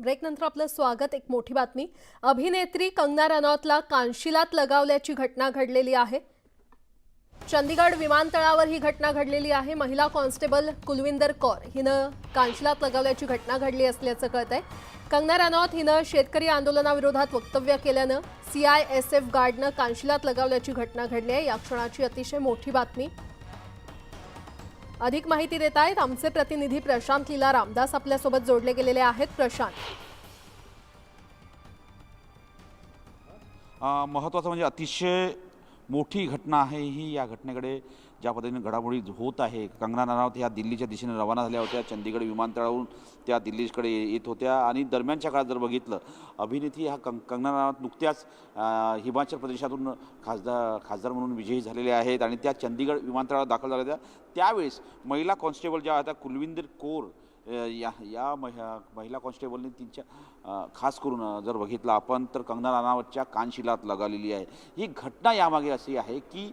ब्रेकनंतर आपलं स्वागत एक मोठी बातमी. अभिनेत्री कंगना रनौतला कानशिलात लगावल्याची घटना घडलेली आहे. चंदीगड विमानतळावर ही घटना घडलेली आहे. महिला कॉन्स्टेबल कुलविंदर कौर हिनं कानशिलात लगावल्याची घटना घडली असल्याचं कळत आहे. कंगना रनौत हिनं शेतकरी आंदोलनाविरोधात वक्तव्य केल्यानं सी आय एस एफ गार्डनं कानशिलात लगावल्याची घटना घडली आहे. या क्षणाची अतिशय मोठी बातमी. अधिक माहिती देत आहेत आमचे प्रतिनिधी प्रशांत लीला रामदास आपल्यासोबत जोडले गेलेले आहेत. प्रशांत. महत्वाचं महत्त्वाचं म्हणजे अतिशय मोठी घटना आहे ही या घटनेकडे ज्या पद्धतीने घडामोडी होत आहे. कंगना रनौत ह्या दिल्लीच्या दिशेने रवाना झाल्या होत्या. चंदीगड विमानतळावरून त्या दिल्लीकडे येत होत्या. आणि दरम्यानच्या काळात जर बघितलं अभिनेत्री हा कंग कंगना रनौत नुकत्याच हिमाचल प्रदेशातून खासदार खासदार म्हणून विजयी झालेले आहेत. आणि त्या चंदीगड विमानतळावर दाखल झाल्या होत्या. त्यावेळेस महिला कॉन्स्टेबल ज्या होत्या कुलविंदर कौर या या महिला महिला कॉन्स्टेबलने तिच्या खास करून जर बघितलं आपण तर कंगना राणावतच्या कानशिलात लगावलेली आहे. ही घटना यामागे अशी आहे की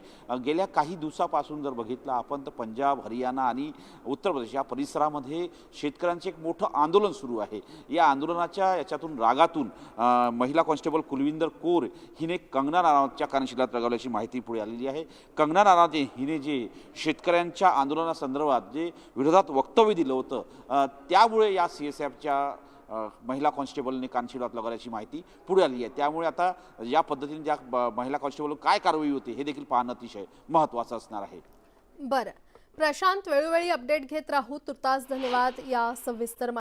गेल्या काही दिवसापासून जर बघितलं आपण तर पंजाब हरियाणा आणि उत्तर प्रदेश या परिसरामध्ये शेतकऱ्यांचे एक मोठं आंदोलन सुरू आहे. या आंदोलनाच्या याच्यातून रागातून महिला कॉन्स्टेबल कुलविंदर कोर हिने कंगना राणावतच्या कानशिलात लगावल्याची माहिती पुढे आलेली आहे. कंगना राणावत हिने जे शेतकऱ्यांच्या आंदोलनासंदर्भात जे विरोधात वक्तव्य दिलं होतं त्यामुळे या सी एस एफच्या महिला कॉन्स्टेबलने कानशिलात लगावल्याची माहिती पुढे आली आहे. त्यामुळे आता या पद्धतीने ज्या महिला कॉन्स्टेबल काय कारवाई होते हे देखील पाहणं अतिशय महत्त्वाचं असणार आहे. बरं. प्रशांत वेळोवेळी अपडेट घेत राहू. तुर्तास धन्यवाद. या सविस्तर